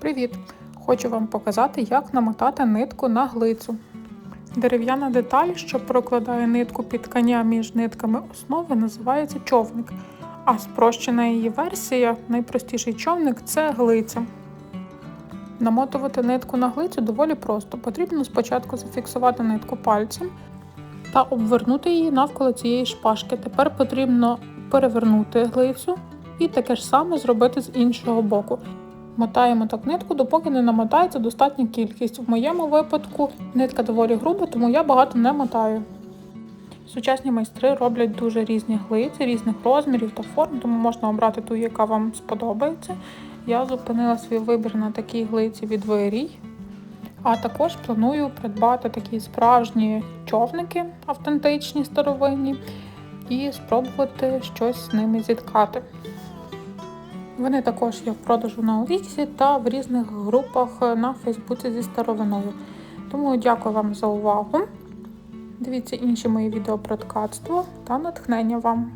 Привіт! Хочу вам показати, як намотати нитку на глицю. Дерев'яна деталь, що прокладає нитку під ткання між нитками основи, називається човник. А спрощена її версія, найпростіший човник це глиця. Намотувати нитку на глицю доволі просто. Потрібно спочатку зафіксувати нитку пальцем та обвернути її навколо цієї шпажки. Тепер потрібно перевернути глицю і таке ж саме зробити з іншого боку. Мотаємо так нитку, допоки не намотається достатня кількість. В моєму випадку нитка доволі груба, тому я багато не мотаю. Сучасні майстри роблять дуже різні глиці, різних розмірів та форм, тому можна обрати ту, яка вам сподобається. Я зупинила свій вибір на такій глиці від Вирій. А також планую придбати такі справжні човники, автентичні старовинні, і спробувати щось з ними зіткати. Вони також є в продажу на Оліксі та в різних групах на Фейсбуці зі старовиною. Тому дякую вам за увагу. Дивіться інші мої відео про ткацтво та натхнення вам.